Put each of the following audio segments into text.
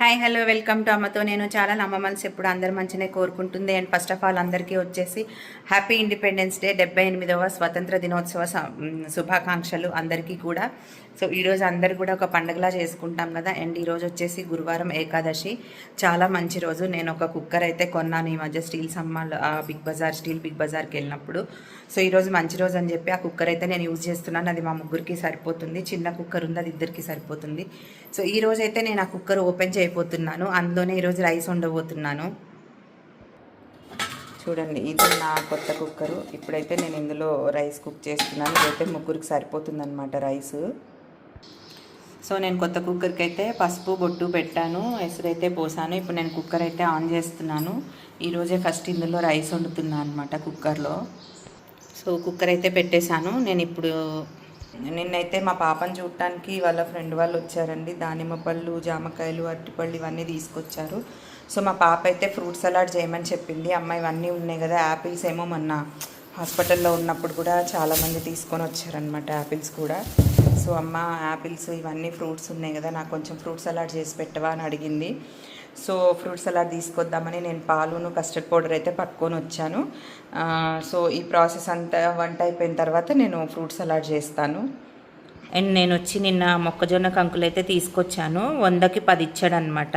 Hi hello welcome to అమ్మతో నేను చాలా అమ్మ మనసు ఎప్పుడు అందరు మంచినే కోరుకుంటుంది. అండ్ ఫస్ట్ ఆఫ్ ఆల్ అందరికీ వచ్చేసి హ్యాపీ ఇండిపెండెన్స్ డే డెబ్బై ఎనిమిదవ స్వతంత్ర దినోత్సవ శుభాకాంక్షలు అందరికీ కూడా. సో ఈరోజు అందరు కూడా ఒక పండుగలా చేసుకుంటాం కదా. అండ్ ఈరోజు వచ్చేసి గురువారం ఏకాదశి. చాలా మంచి రోజు. నేను ఒక కుక్కర్ అయితే కొన్నాను ఈ మధ్య స్టీల్ సమ్మాల్ బిగ్ బజార్ స్టీల్ బిగ్ బజార్కి వెళ్ళినప్పుడు. సో ఈరోజు మంచి రోజు అని చెప్పి ఆ కుక్కర్ అయితే నేను యూజ్ చేస్తున్నాను. అది మా ముగ్గురికి సరిపోతుంది. చిన్న కుక్కర్ ఉంది అది ఇద్దరికి సరిపోతుంది. సో ఈ రోజు అయితే నేను ఆ కుక్కర్ ఓపెన్ చేయబోతున్నాను. అందులోనే ఈరోజు రైస్ వండబోతున్నాను. చూడండి ఇది నా కొత్త కుక్కరు. ఇప్పుడైతే నేను ఇందులో రైస్ కుక్ చేస్తున్నాను. ఇదైతే ముగ్గురికి సరిపోతుంది అనమాట రైస్. సో నేను కొత్త కుక్కర్కి అయితే పసుపు బొట్టు పెట్టాను ఎసురైతే పోసాను. ఇప్పుడు నేను కుక్కర్ అయితే ఆన్ చేస్తున్నాను. ఈరోజే ఫస్ట్ ఇందులో రైస్ వండుతున్నాను అనమాట కుక్కర్లో. సో కుక్కర్ అయితే పెట్టేశాను. నేను ఇప్పుడు నిన్నైతే మా పాపను చూడటానికి వాళ్ళ ఫ్రెండ్ వాళ్ళు వచ్చారండి. దానిమ్మ పళ్ళు జామకాయలు అరటిపళ్ళు ఇవన్నీ తీసుకొచ్చారు. సో మా పాప అయితే ఫ్రూట్ సలాడ్ చేయమని చెప్పింది. అమ్మ ఇవన్నీ ఉన్నాయి కదా యాపిల్స్ ఏమో మొన్న హాస్పిటల్లో ఉన్నప్పుడు కూడా చాలామంది తీసుకొని వచ్చారనమాట యాపిల్స్ కూడా. సో అమ్మ యాపిల్స్ ఇవన్నీ ఫ్రూట్స్ ఉన్నాయి కదా నాకు కొంచెం ఫ్రూట్ సలాడ్ చేసి పెట్టవా అని అడిగింది. సో ఫ్రూట్ సలాడ్ తీసుకొద్దామని నేను పాలును కస్టర్డ్ పౌడర్ అయితే పట్టుకొని వచ్చాను. సో ఈ ప్రాసెస్ అంతా వంట అయిపోయిన తర్వాత నేను ఫ్రూట్ సలాడ్ చేస్తాను. అండ్ నేను వచ్చి నిన్న మొక్కజొన్న కంకులు అయితే తీసుకొచ్చాను. వందకి పది ఇచ్చాడనమాట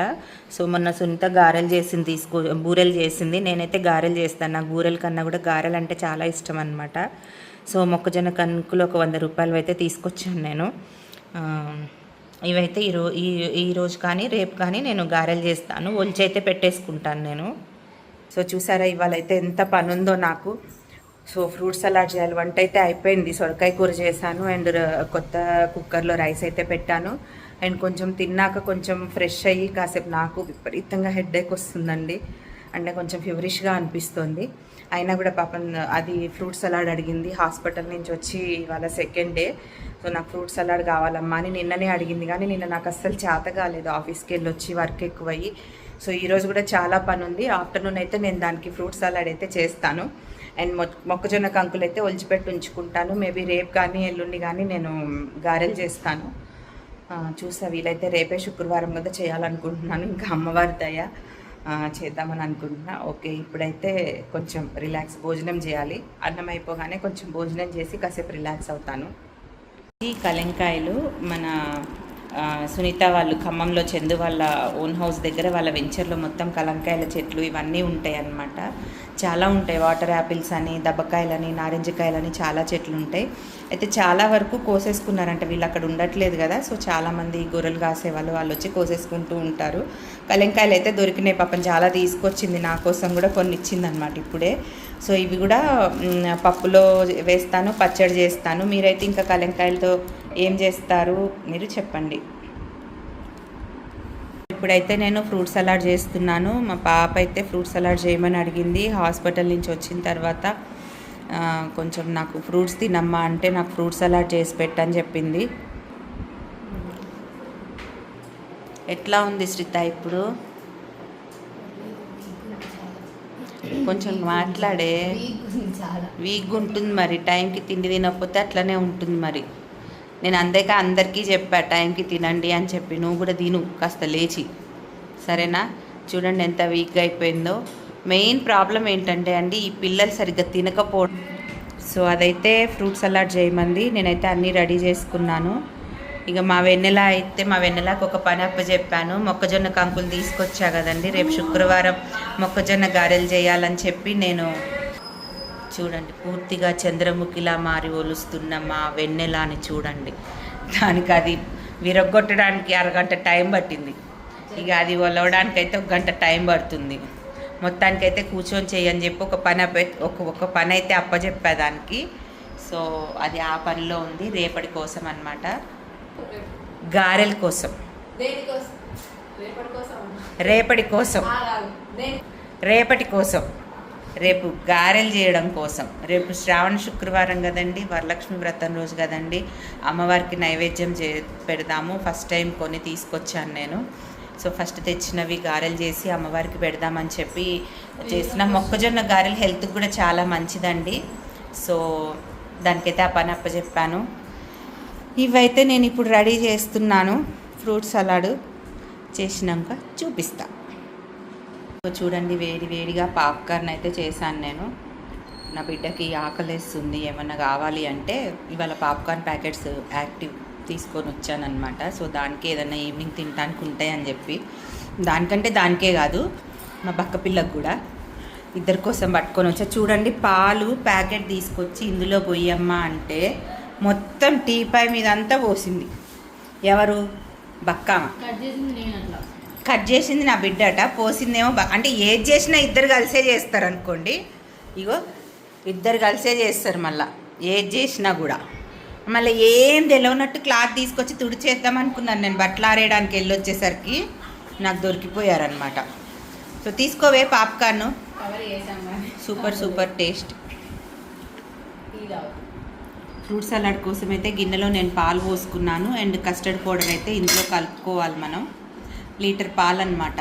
సో మొన్న సునీత గారెలు చేసింది తీసుకో బూరెలు చేసింది. నేనైతే గారెలు చేస్తాను. నాకు బూరెల కన్నా కూడా గారెలు అంటే చాలా ఇష్టం అనమాట సో మొక్కజొన్న కంకులు ఒక వంద రూపాయలు అయితే తీసుకొచ్చాను నేను. ఇవైతే ఈరో ఈ ఈరోజు రోజు కానీ రేపు కానీ నేను గారెలు చేస్తాను. ఒలిచి అయితే పెట్టేసుకుంటాను నేను. సో చూసారా ఇవాళ అయితే ఎంత పని ఉందో నాకు. సో ఫ్రూట్ సలాడ్ చేయాలి. వంట అయితే అయిపోయింది. సొరకాయ కూర చేశాను. అండ్ కొత్త కుక్కర్లో రైస్ అయితే పెట్టాను. అండ్ కొంచెం తిన్నాక కొంచెం ఫ్రెష్ అయ్యి కాసేపు నాకు విపరీతంగా హెడ్ఏక్ వస్తుందండి. అంటే కొంచెం ఫీవరిష్గా అనిపిస్తుంది. అయినా కూడా పాపం అది ఫ్రూట్ సలాడ్ అడిగింది. హాస్పిటల్ నుంచి వచ్చి ఇవాళ సెకండ్ డే సో నాకు ఫ్రూట్ సలాడ్ కావాలమ్మా అని నిన్ననే అడిగింది. కానీ నిన్న నాకు అస్సలు చేత కాలేదు. ఆఫీస్కి వెళ్ళి వచ్చి వర్క్ ఎక్కువయ్యి. సో ఈరోజు కూడా చాలా పని ఉంది ఆఫ్టర్నూన్ అయితే నేను దానికి ఫ్రూట్ సలాడ్ అయితే చేస్తాను. అండ్ మొ మొక్కజొన్న కంకులు అయితే ఒలిచిపెట్టి ఉంచుకుంటాను. మేబీ రేపు కానీ ఎల్లుండి కానీ నేను గారెలు చేస్తాను. చూసా వీలైతే రేపే శుక్రవారం కదా చేయాలనుకుంటున్నాను. ఇంకా అమ్మవారి దయ. చేద్దామని అనుకుంటున్నా. ఓకే ఇప్పుడైతే కొంచెం రిలాక్స్ భోజనం చేయాలి. అన్నం అయిపోగానే కొంచెం భోజనం చేసి కాసేపు రిలాక్స్ అవుతాను. ఈ కలంకాయలు మన సునీత వాళ్ళు ఖమ్మంలో చందు వాళ్ళ ఓన్ హౌస్ దగ్గర వాళ్ళ వెంచర్లో మొత్తం కలంకాయల చెట్లు ఇవన్నీ ఉంటాయి అన్నమాట చాలా ఉంటాయి. వాటర్ యాపిల్స్ అని దబ్బకాయలని నారింజకాయలని చాలా చెట్లు ఉంటాయి. అయితే చాలా వరకు కోసేసుకున్నారంట. వీళ్ళు అక్కడ ఉండట్లేదు కదా. సో చాలామంది గొర్రెలు కాసే వాళ్ళు వాళ్ళు వచ్చి కోసేసుకుంటూ ఉంటారు. కలెంకాయలు అయితే దొరికినాయి పాపం. చాలా తీసుకొచ్చింది. నా కోసం కూడా కొన్ని ఇచ్చిందనమాట ఇప్పుడే. సో ఇవి కూడా పప్పులో వేస్తాను పచ్చడి చేస్తాను. మీరైతే ఇంకా కలెంకాయలతో ఏం చేస్తారు? మీరు చెప్పండి. ఇప్పుడైతే నేను ఫ్రూట్ సలాడ్ చేస్తున్నాను. మా పాప అయితే ఫ్రూట్ సలాడ్ చేయమని అడిగింది. హాస్పిటల్ నుంచి వచ్చిన తర్వాత కొంచెం నాకు ఫ్రూట్స్ తినమ్మా అంటే నాకు ఫ్రూట్స్ సలాడ్ చేసి పెట్టని చెప్పింది. ఎట్లా ఉంది శ్రిత ఇప్పుడు? కొంచెం మాట్లాడే. వీక్గా ఉంటుంది మరి టైంకి తిండి తినకపోతే అట్లనే ఉంటుంది మరి. నేను అందాక అందరికీ చెప్పా టైంకి తినండి అని చెప్పి నువ్వు కూడా తిను కాస్త లేచి. సరేనా? చూడండి ఎంత వీక్గా అయిపోయిందో. మెయిన్ ప్రాబ్లం ఏంటంటే అండి ఈ పిల్లలు సరిగ్గా తినకపోవడం సో అదైతే ఫ్రూట్ సలాడ్ చేయమంది. నేనైతే అన్నీ రెడీ చేసుకున్నాను. ఇక మా వెన్నెల అయితే మా వెన్నెలకు ఒక పని అప్పచెప్పాను మొక్కజొన్న కంకులు తీసుకొచ్చా కదండి రేపు శుక్రవారం మొక్కజొన్న గారెలు చేయాలని చెప్పి నేను చూడండి పూర్తిగా చంద్రముఖిలా మారి ఒలుస్తున్న మా వెన్నెల అని చూడండి. దానికి అది విరగొట్టడానికి అరగంట టైం పట్టింది. ఇక అది ఒలవడానికి అయితే ఒక గంట టైం పడుతుంది. మొత్తానికైతే కూర్చొని చేయని చెప్పి ఒక పని ఒక ఒక పని అయితే అప్పచెప్పా దానికి సో అది ఆ పనిలో ఉంది. రేపటి కోసం అన్నమాట. గారెల కోసం. రేపటి కోసం రేపటి కోసం. రేపు గారెలు చేయడం కోసం. రేపు శ్రావణ శుక్రవారం కదండి వరలక్ష్మి వ్రతం రోజు కదండి. అమ్మవారికి నైవేద్యం చే పెడదాము. ఫస్ట్ టైం కొని తీసుకొచ్చాను నేను. సో ఫస్ట్ తెచ్చినవి గారెలు చేసి అమ్మవారికి పెడదామని చెప్పి చేసిన మొక్కజొన్న గారెలు హెల్త్కి కూడా చాలా మంచిదండి. సో దానికైతే ఆ పని అప్పచెప్పాను ఇవైతే నేను ఇప్పుడు రెడీ చేస్తున్నాను. ఫ్రూట్ సలాడ్ చేసినాక చూపిస్తా. సో చూడండి వేడి వేడిగా పాప్కార్న్ అయితే చేశాను నేను. నా బిడ్డకి ఆకలేస్తుంది ఏమన్నా కావాలి అంటే ఇవాళ పాప్కార్న్ ప్యాకెట్స్ యాక్టివ్ తీసుకొని వచ్చానమాట సో దానికి ఏదైనా ఈవినింగ్ తినడానికి ఉంటాయని చెప్పి. దానికంటే దానికే కాదు మా బక్క పిల్లకు కూడా. ఇద్దరి కోసం పట్టుకొని వచ్చా చూడండి పాలు ప్యాకెట్ తీసుకొచ్చి ఇందులో పోయమ్మా అంటే మొత్తం టీపాయ్ మీద అంతా పోసింది. ఎవరు? బక్కామ కట్ చేసింది నా బిడ్డట. పోసిందేమో అంటే ఏది చేసినా ఇద్దరు కలిసే చేస్తారు అనుకోండి ఇగో ఇద్దరు కలిసే చేస్తారు మళ్ళా. ఏది చేసినా కూడా. మళ్ళీ ఏం తెలియనట్టు క్లాత్ తీసుకొచ్చి తుడిచేద్దాం అనుకున్నాను నేను బట్టలు ఆరేయడానికి వెళ్ళి వచ్చేసరికి నాకు దొరికిపోయారనమాట so తీసుకోవే popcorn. Super super taste. Fruit salad కోసం అయితే గిన్నెలో నేను పాలు పోసుకున్నాను. అండ్ కస్టర్డ్ పౌడర్ అయితే ఇందులో కలుపుకోవాలి మనం. లీటర్ పాలు అనమాట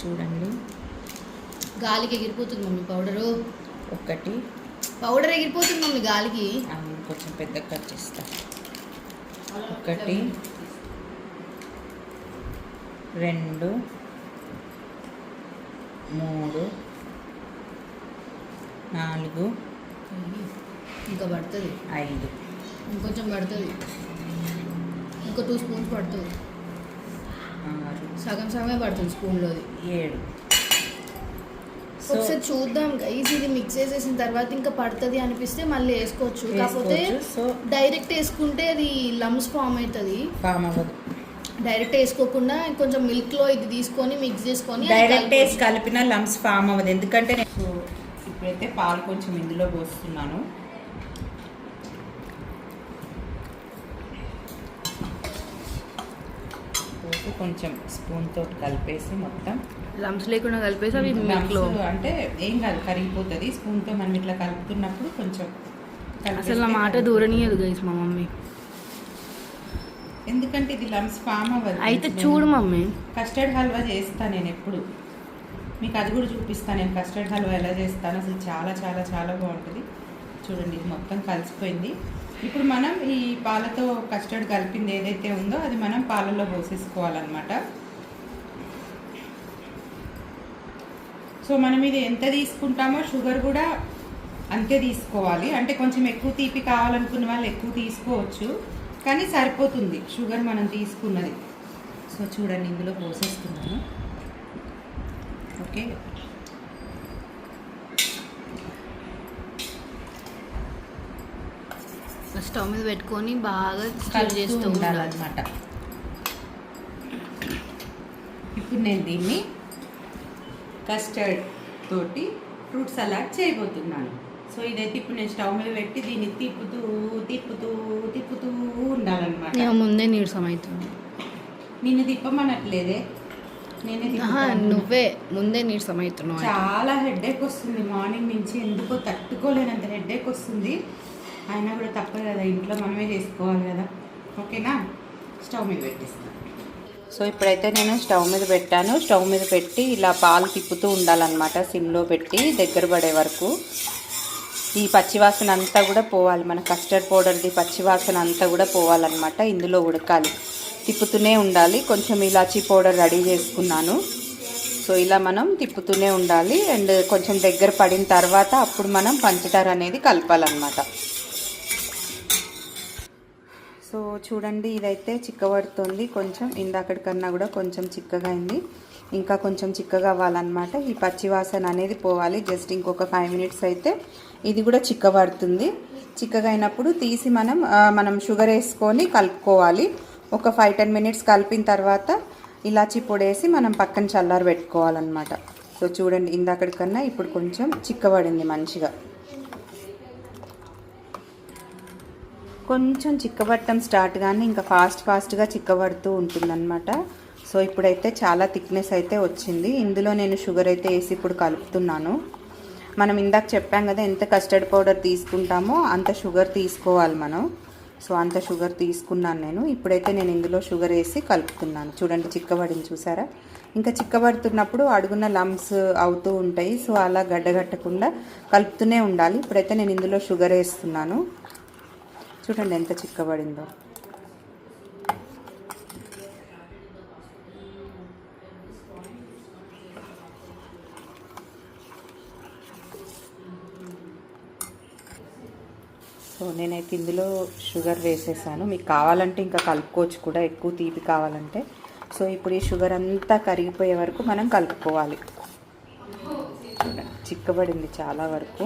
చూడండి. గాలికి ఎగిరిపోతుంది మమ్మీ పౌడరు. ఒకటి. పౌడర్ ఎగిరిపోతుంది మమ్మీ గాలికి. కొంచెం పెద్ద కట్ చేస్తా. ఒకటి రెండు మూడు నాలుగు ఇంకా పడుతుంది. ఐదు. ఇంకొంచెం పడుతుంది. ఇంకో టూ స్పూన్స్ పడుతుంది. ఆరు. సగం సగమే పడుతుంది స్పూన్లోది. ఏడు. ఒకసారి చూద్దాం. గైస్ ఇది మిక్స్ చేసేసిన తర్వాత ఇంకా పడుతుంది అనిపిస్తే మళ్ళీ వేసుకోవచ్చు. కాకపోతే. సో డైరెక్ట్ వేసుకుంటే అది లమ్స్ ఫామ్ అవుతుంది. ఫామ్ అవ్వదు. డైరెక్ట్ వేసుకోకుండా కొంచెం మిల్క్లో ఇది తీసుకొని మిక్స్ చేసుకొని డైరెక్ట్ వేసి. కలిపిన లమ్స్ ఫామ్ అవ్వదు. ఎందుకంటే నేను ఇప్పుడైతే పాలు కొంచెం ఇందులో పోస్తున్నాను. పోసి కొంచెం స్పూన్ తోటి కలిపేసి మొత్తం. లమ్స్ లేకుండా కలిపేసి అవి అంటే ఏం కాదు కరిగిపోతుంది. స్పూన్తో మనం ఇట్లా కలుపుతున్నప్పుడు కొంచెం అసలు నా మాట. దూరనీయదు గైస్ మా మమ్మీ. ఎందుకంటే ఇది లమ్స్ ఫామ్ అవ్వదు అయితే చూడు మమ్మీ. కస్టర్డ్ హల్వా చేస్తాను నేను ఎప్పుడు. మీకు అది కూడా చూపిస్తాను నేను. కస్టర్డ్ హల్వా ఎలా చేస్తాను? అసలు చాలా చాలా చాలా బాగుంటుంది. చూడండి ఇది మొత్తం కలిసిపోయింది. ఇప్పుడు మనం ఈ పాలతో కస్టర్డ్ కలిపింది ఏదైతే ఉందో అది మనం పాలలో పోసేసుకోవాలన్నమాట. సో మనం ఇది ఎంత తీసుకుంటామో షుగర్ కూడా అంతే తీసుకోవాలి. అంటే కొంచెం ఎక్కువ తీపి కావాలనుకున్న వాళ్ళు ఎక్కువ తీసుకోవచ్చు. కానీ సరిపోతుంది షుగర్ మనం తీసుకున్నది. సో చూడండి ఇందులో పోసేస్తున్నాను. ఓకే. స్టవ్ మీద పెట్టుకొని బాగా స్టిర్ కలుపుతూ చేస్తూ ఉండాలి ఉండాలన్నమాట. ఇప్పుడు నేను దీన్ని కస్టర్డ్ తోటి ఫ్రూట్ సలాడ్ చేయబోతున్నాను. సో ఇదైతే ఇప్పుడు నేను స్టవ్ మీద పెట్టి దీన్ని తిప్పుతూ తిప్పుతూ తిప్పుతూ ఉండాలన్నమాట. నేను ముందే నీరసం అవుతుంది నిన్ను తిప్పమనట్లేదే. నేనే. నువ్వే ముందే నీరసం అవుతున్నావు చాలా హెడ్ఏక్ వస్తుంది. మార్నింగ్ నుంచి ఎందుకో తట్టుకోలేనంత హెడ్ఏక్ వస్తుంది. అయినా కూడా తప్పదు కదా ఇంట్లో మనమే చేసుకోవాలి కదా. ఓకేనా? స్టవ్ మీద పెట్టేస్తాను సో ఇప్పుడైతే నేను స్టవ్ మీద పెట్టాను. స్టవ్ మీద పెట్టి ఇలా పాలు తిప్పుతూ ఉండాలన్నమాట సిమ్లో పెట్టి దగ్గర పడే వరకు. ఈ పచ్చివాసన అంతా కూడా పోవాలి మన కస్టర్డ్ పౌడర్ది పచ్చివాసన అంతా కూడా పోవాలన్నమాట ఇందులో ఉడకాలి. తిప్పుతూనే ఉండాలి. కొంచెం ఇలాచీ పౌడర్ రెడీ చేసుకున్నాను. సో ఇలా మనం తిప్పుతూనే ఉండాలి. అండ్ కొంచెం దగ్గర పడిన తర్వాత అప్పుడు మనం పంచదార అనేది కలపాలన్నమాట. సో చూడండి ఇదైతే చిక్కబడుతుంది. కొంచెం ఇందాకటికన్నా కూడా కొంచెం చిక్కగా అయింది. ఇంకా కొంచెం చిక్కగా అవ్వాలన్నమాట. ఈ పచ్చివాసన అనేది పోవాలి. జస్ట్ ఇంకొక ఫైవ్ మినిట్స్ అయితే ఇది కూడా చిక్కబడుతుంది. చిక్కగా అయినప్పుడు తీసి మనం మనం షుగర్ వేసుకొని కలుపుకోవాలి. ఒక ఫైవ్ టెన్ మినిట్స్ కలిపిన తర్వాత ఇలాచీ పొడి వేసి మనం పక్కన చల్లారి పెట్టుకోవాలన్నమాట సో చూడండి ఇందాకటికన్నా ఇప్పుడు కొంచెం చిక్కబడింది మంచిగా. కొంచెం చిక్కబట్టం స్టార్ట్ కానీ ఇంకా ఫాస్ట్ ఫాస్ట్గా చిక్కబడుతూ ఉంటుందన్నమాట. సో ఇప్పుడైతే చాలా థిక్నెస్ అయితే వచ్చింది. ఇందులో నేను షుగర్ అయితే వేసి ఇప్పుడు కలుపుతున్నాను. మనం ఇందాక చెప్పాం కదా ఎంత కస్టర్డ్ పౌడర్ తీసుకుంటామో అంత షుగర్ తీసుకోవాలి మనం. సో అంత షుగర్ తీసుకున్నాను నేను. ఇప్పుడైతే నేను ఇందులో షుగర్ వేసి కలుపుతున్నాను. చూడండి చిక్కబడింది చూసారా? ఇంకా చిక్కబడుతున్నప్పుడు అడుగున లమ్స్ అవుతూ ఉంటాయి. సో అలా గడ్డగట్టకుండా కలుపుతూనే ఉండాలి. ఇప్పుడైతే నేను ఇందులో షుగర్ వేస్తున్నాను. చూడండి ఎంత చిక్కబడిందో. సో నేనైతే ఇందులో షుగర్ వేసేసాను. మీకు కావాలంటే ఇంకా కలుపుకోవచ్చు కూడా ఎక్కువ తీపి కావాలంటే. సో ఇప్పుడు ఈ షుగర్ అంతా కరిగిపోయే వరకు మనం కలుపుకోవాలి. చిక్కబడింది చాలా వరకు.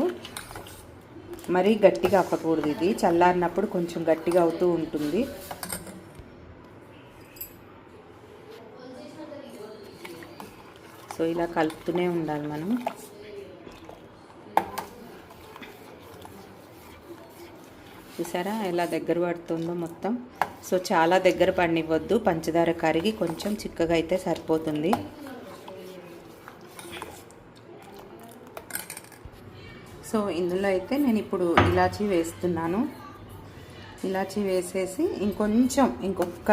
మరీ గట్టిగా అప్పకూడదు ఇది. చల్లారినప్పుడు కొంచెం గట్టిగా అవుతూ ఉంటుంది. సో ఇలా కలుపుతూనే ఉండాలి మనం. చూసారా ఎలా దగ్గర పడుతుందో మొత్తం? సో చాలా దగ్గర పడినివ్వద్దు పంచదార కరిగి కొంచెం చిక్కగా అయితే సరిపోతుంది. సో ఇందులో అయితే నేను ఇప్పుడు ఇలాచీ వేస్తున్నాను. ఇలాచీ వేసేసి ఇంకొంచెం ఇంకొక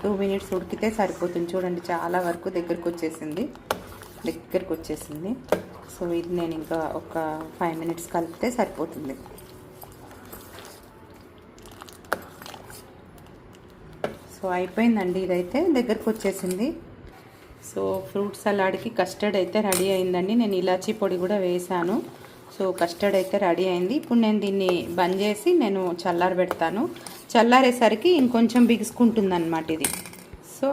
టూ మినిట్స్ ఉడికితే సరిపోతుంది. చూడండి చాలా వరకు దగ్గరకు వచ్చేసింది. దగ్గరకు వచ్చేసింది. సో ఇది నేను ఇంకా ఒక ఫైవ్ మినిట్స్ కలిపితే సరిపోతుంది. సో అయిపోయిందండి ఇదైతే. దగ్గరకు వచ్చేసింది. సో ఫ్రూట్ సలాడ్కి కస్టర్డ్ అయితే రెడీ అయిందండి. నేను ఇలాచీ పొడి కూడా వేసాను సో కస్టర్డ్ అయితే రెడీ అయింది. ఇప్పుడు నేను దీన్ని బంద్ చేసి నేను చల్లారి పెడతాను. చల్లారేసరికి ఇంకొంచెం బిగుసుకుంటుంది అనమాట ఇది. సో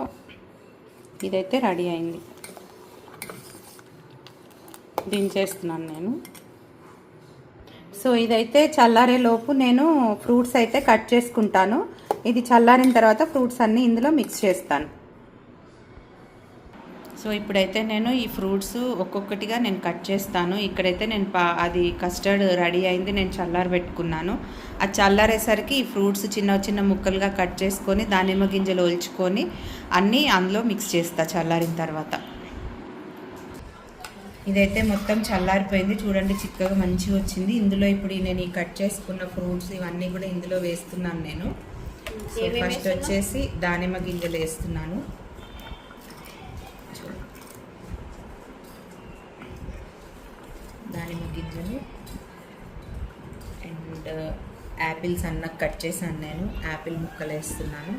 ఇదైతే రెడీ అయింది. దించేస్తున్నాను నేను. సో ఇదైతే చల్లారే లోపు నేను ఫ్రూట్స్ అయితే కట్ చేసుకుంటాను. ఇది చల్లారిన తర్వాత ఫ్రూట్స్ అన్నీ ఇందులో మిక్స్ చేస్తాను. సో ఇప్పుడైతే నేను ఈ ఫ్రూట్స్ ఒక్కొక్కటిగా నేను కట్ చేస్తాను. ఇక్కడైతే నేను పా అది కస్టర్డ్ రెడీ అయింది నేను చల్లారి పెట్టుకున్నాను. అది చల్లారేసరికి ఈ ఫ్రూట్స్ చిన్న చిన్న ముక్కలుగా కట్ చేసుకొని దానిమ్మ గింజలు ఒల్చుకొని అన్నీ అందులో మిక్స్ చేస్తా చల్లారిన తర్వాత. ఇదైతే మొత్తం చల్లారిపోయింది. చూడండి చిక్కగా మంచిగా వచ్చింది. ఇందులో ఇప్పుడు ఈ నేను ఈ కట్ చేసుకున్న ఫ్రూట్స్ ఇవన్నీ కూడా ఇందులో వేస్తున్నాను నేను. సో ఫస్ట్ వచ్చేసి దానిమ్మ గింజలు వేస్తున్నాను చూడండి. దానిమ్మ గింజలు. అండ్ యాపిల్స్ అన్న కట్ చేశాను నేను. యాపిల్ ముక్కలు వేస్తున్నాను.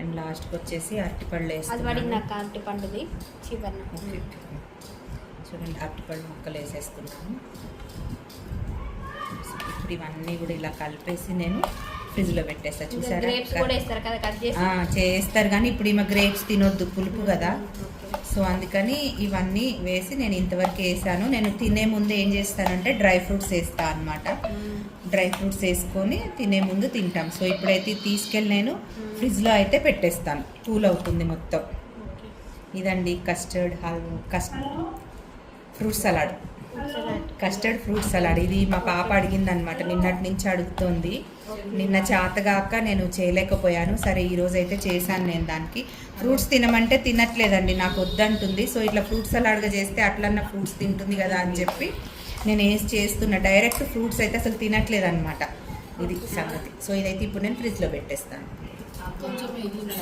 అండ్ లాస్ట్కి వచ్చేసి అరటిపళ్ళు వేస్తున్నాను. చూడండి అరటిపళ్ళు ముక్కలు వేసేస్తున్నాను. ఇప్పుడు ఇవన్నీ కూడా ఇలా కలిపేసి నేను ఫ్రిడ్జ్లో పెట్టేస్తా. చూసారా? చేస్తారు కానీ ఇప్పుడు ఈమె గ్రేప్స్ తినొద్దు. పులుపు కదా. సో అందుకని ఇవన్నీ వేసి నేను ఇంతవరకు వేసాను నేను తినే ముందు ఏం చేస్తానంటే డ్రై ఫ్రూట్స్ వేస్తా అనమాట. డ్రై ఫ్రూట్స్ వేసుకొని తినే ముందు తింటాం సో ఇప్పుడైతే తీసుకెళ్ళి నేను ఫ్రిడ్జ్లో అయితే పెట్టేస్తాను కూల్ అవుతుంది మొత్తం. ఇదండి కస్టర్డ్ హల్ custard fruit salad. Custard fruit salad ఇది మా పాప అడిగింది అనమాట నిన్నటి నుంచి అడుగుతోంది. నిన్న చేతగాక నేను చేయలేకపోయాను. సరే ఈరోజు అయితే చేశాను నేను దానికి. ఫ్రూట్స్ తినమంటే తినట్లేదండి. నాకు వద్దంటుంది. సో ఇట్లా ఫ్రూట్ సలాడ్గా చేస్తే అట్లన్నా ఫ్రూట్స్ తింటుంది కదా అని చెప్పి నేను వేసి చేస్తున్నా డైరెక్ట్ ఫ్రూట్స్ అయితే అసలు తినట్లేదు అనమాట ఇది సంగతి. సో ఇదైతే ఇప్పుడు నేను ఫ్రిడ్జ్లో పెట్టేస్తాను.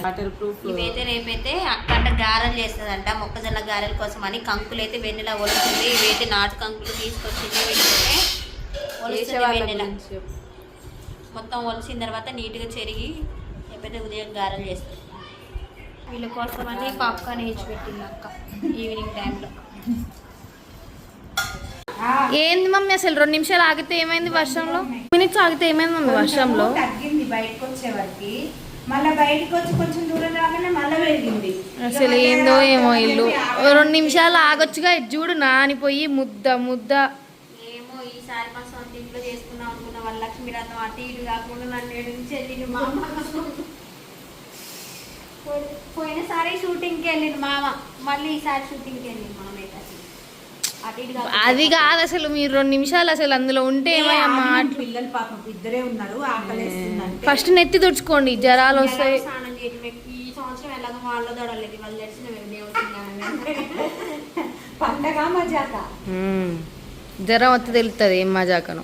వాటర్ ప్రూఫ్ ఇవైతే రేపైతే అక్కడ గారెలు చేస్తుందంట మొక్కజొన్న గారెల కోసం అని. కంకులు అయితే వెన్నెల ఒలుస్తుంది. ఇవైతే నాటు కంకులు తీసుకొచ్చింది వెన్నెల. మొత్తం ఒలిసిన తర్వాత నీట్గా చెరిగి రేపైతే ఉదయం గారెలు చేస్తుంది వీళ్ళ కోసం అని పాప్కార్న్ వేసి పెట్టింది అక్క ఈవినింగ్ టైంలో ఏంది మమ్మీ అసలు రెండు నిమిషాలు ఆగితే ఏమైంది వర్షంలో? మినిట్స్ ఆగితే ఏమైంది మమ్మీ వర్షంలో? తగ్గింది బయటకు వచ్చే వరకు. మళ్ళీ బయటకు వచ్చి కొంచెం దూరం రాగానే మళ్ళీ పెరిగింది అసలు ఏందో ఏమో ఇల్లు. రెండు నిమిషాలు ఆగొచ్చుగా ఇది చూడు నానిపోయి ముద్ద ముద్ద. ఏమో ఈసారి మా సొంత ఇంట్లో చేసుకుందాం అనుకున్న వాళ్ళ లక్ష్మీ రథం అటు ఇటు కాకుండా నన్ను నుంచి వెళ్ళింది మా అమ్మ పోయి- పోయినసారి షూటింగ్కి వెళ్ళింది మామ. మళ్ళీ ఈసారి షూటింగ్కి వెళ్ళింది మామ అయితే అసలు. అటు ఇటు కాకుండా. అది కాదు అసలు మీరు రెండు నిమిషాలు అసలు అందులో ఉంటే ఏమయ్యమ్మా పిల్లలు పాపం ఇద్దరే ఉన్నారు ఫస్ట్ నెత్తి తుడుచుకోండి జ్వరాలు వస్తాయి. ఎలాగో స్నానం చేయడం ఈ సంవత్సరం ఎలాగో వాళ్ళ దొడలేదు వాళ్ళు తెలిసిన దేవుడు పండగ మజాక. జ్వరం వస్తే తెలుస్తుంది ఏం మజాకను.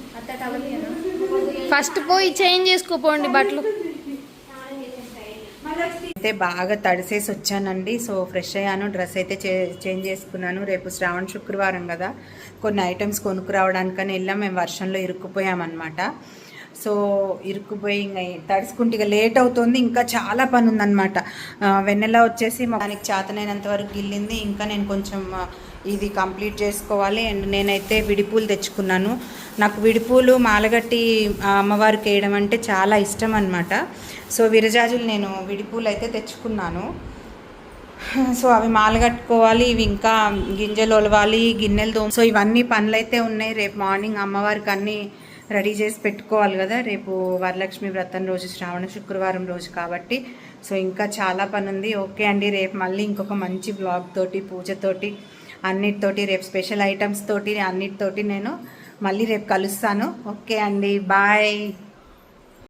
ఫస్ట్ పోయి చేంజ్ చేసుకోపోండి బట్టలు. అయితే బాగా తడిసేసి వచ్చానండి. సో ఫ్రెష్ అయ్యాను. డ్రెస్ అయితే చే చేంజ్ చేసుకున్నాను. రేపు శ్రావణ శుక్రవారం కదా. కొన్ని ఐటమ్స్ కొనుక్కురావడానికని వెళ్ళాం. మేము వర్షంలో ఇరుక్కుపోయామన్నమాట. సో ఇరుక్కుపోయి ఇంకా తడుచుకుంటే ఇక లేట్ అవుతుంది. ఇంకా చాలా పని ఉందన్నమాట వెన్నెల వచ్చేసి దానికి చేతనైనంత వరకు గిల్లింది. ఇంకా నేను కొంచెం ఇది కంప్లీట్ చేసుకోవాలి. అండ్ నేనైతే విడిపూలు తెచ్చుకున్నాను. నాకు విడిపూలు మాలగట్టి అమ్మవారికి వేయడం అంటే చాలా ఇష్టం అనమాట సో విరజాజులు నేను విడిపూలు అయితే తెచ్చుకున్నాను. సో అవి మాల కట్టుకోవాలి ఇవి ఇంకా గింజలు ఒలవాలి గిన్నెలు తోమ సో ఇవన్నీ పనులు అయితే ఉన్నాయి. రేపు మార్నింగ్ అమ్మవారికి అన్నీ రెడీ చేసి పెట్టుకోవాలి కదా. రేపు వరలక్ష్మి వ్రతం రోజు శ్రావణ శుక్రవారం రోజు కాబట్టి. సో ఇంకా చాలా పని ఉంది ఓకే అండి రేపు మళ్ళీ ఇంకొక మంచి బ్లాగ్ తోటి పూజతోటి అన్నిటితోటి రేపు స్పెషల్ ఐటమ్స్ తోటి అన్నిటితోటి నేను మళ్ళీ రేపు కలుస్తాను. ఓకే అండి బాయ్.